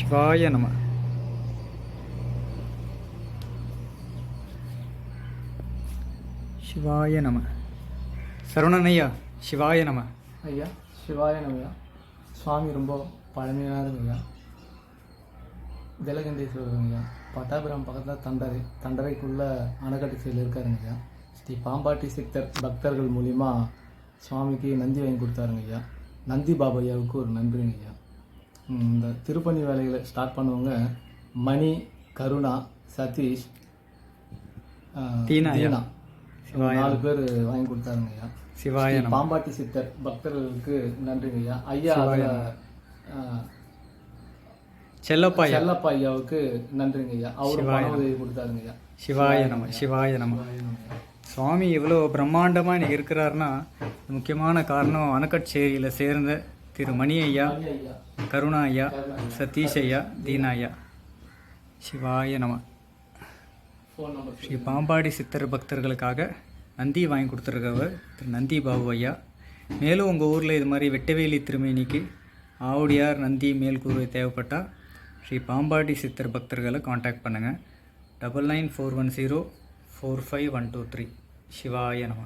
சிவாய நம. சிவாய நம. சரவணன் ஐயா சிவாய நம. ஐயா சிவாய ஐயா சுவாமி ரொம்ப பழமையானது ஐயா ஜலகண்டேஸ்வரர் ஐயா பட்டாபுரம் பக்கத்தில் தண்டரை தண்டரைக்குள்ள அணைக்கட்டு சைடில் இருக்காருங்க ஐயா ஸ்ரீ பாம்பாட்டி சித்தர் பக்தர்கள் மூலிமா சுவாமிக்கு நந்தி வாங்கி கொடுத்தாருங்க ஐயா நந்தி பாபையாவுக்கு ஒரு நன்றிங்க ஐயா இந்த திருப்பணி வேலைகளை ஸ்டார்ட் பண்ணவங்க. மணி கருணா சதீஷ் தீனா. நாலு பேர் வாங்கி கொடுத்தாருங்க ஐயா. சிவாய பாம்பாட்டி சித்தர் பக்தர்களுக்கு நன்றிங்க ஐயா. ஐயா செல்லப்பா செல்லப்பா ஐயாவுக்கு நன்றிங்க ஐயா. அவரு பண உதவி கொடுத்தாருங்க ஐயா. சிவாய நம சிவாய நம சுவாமி இவ்வளோ பிரம்மாண்டமாக இன்னைக்கு இருக்கிறாருன்னா முக்கியமான காரணம் அணக்கட்சேரியில் சேர்ந்த திரு மணி ஐயா கருணா ஐயா சதீஷ் ஐயா தீனா ஐயா சிவாய நம. ஸ்ரீ பாம்பாடி சித்தர் பக்தர்களுக்காக நந்தி வாங்கி கொடுத்துருக்கவர் திரு நந்தி பாபு ஐயா. மேலும் உங்கள் ஊரில் இது மாதிரி வெட்டவேலி திருமேனிக்கு ஆவுடியார் நந்தி மேல்கூறு தேவைப்பட்டால் ஸ்ரீ பாம்பாடி சித்தர் பக்தர்களை காண்டாக்ட் பண்ணுங்கள் double nine four one zero four five one two three. சிவாய நம.